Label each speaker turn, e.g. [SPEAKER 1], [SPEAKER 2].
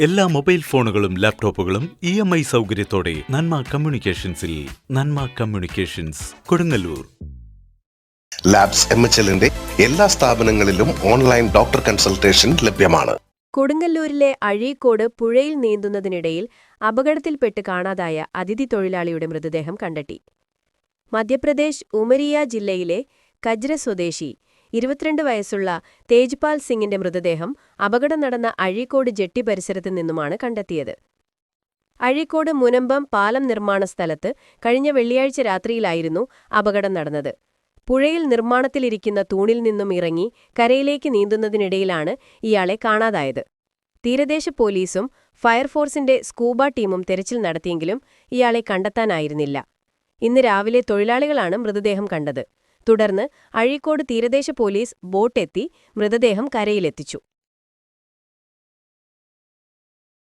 [SPEAKER 1] എല്ലാ മൊബൈൽ ഫോണുകളും ലാപ്ടോപ്പുകളും ഇ എം ഐ സൗകര്യത്തോടെ നന്മ കമ്മ്യൂണിക്കേഷൻസിൽ Nanma communications Kodungallur.
[SPEAKER 2] Labs M H എല്ലിന്റെ എല്ലാ സ്ഥാപനങ്ങളിലും ഓൺലൈൻ ഡോക്ടർ കൺസൾട്ടേഷൻ ലഭ്യമാണ്.
[SPEAKER 3] കൊടുങ്ങല്ലൂരിലെ അഴീക്കോട് പുഴയിൽ നീന്തുന്നതിനിടയിൽ അപകടത്തിൽപ്പെട്ട് കാണാതായ അതിഥി തൊഴിലാളിയുടെ മൃതദേഹം കണ്ടെത്തി. മധ്യപ്രദേശ് ഉമരിയ ജില്ലയിലെ കജ്ര സ്വദേശി ഇരുപത്തിരണ്ട് വയസ്സുള്ള തേജ്പാൽ സിംഗിന്റെ മൃതദേഹം അപകടം നടന്ന അഴീക്കോട് ജെട്ടി പരിസരത്ത് നിന്നുമാണ് കണ്ടെത്തിയത്. അഴീക്കോട് മുനമ്പം പാലം നിർമ്മാണ സ്ഥലത്ത് കഴിഞ്ഞ വെള്ളിയാഴ്ച രാത്രിയിലായിരുന്നു അപകടം നടന്നത്. പുഴയിൽ നിർമ്മാണത്തിലിരിക്കുന്ന തൂണിൽ നിന്നും ഇറങ്ങി കരയിലേക്ക് നീന്തുന്നതിനിടയിലാണ് ഇയാളെ കാണാതായത്. തീരദേശ പോലീസും ഫയർഫോഴ്സിന്റെ സ്കൂബ ടീമും തെരച്ചിൽ നടത്തിയെങ്കിലും ഇയാളെ കണ്ടെത്താനായിരുന്നില്ല. ഇന്ന് രാവിലെ തൊഴിലാളികളാണ് മൃതദേഹം കണ്ടത്. തുടർന്ന് അഴീക്കോട് തീരദേശ പോലീസ് ബോട്ടെത്തി മൃതദേഹം കരയിലെത്തിച്ചു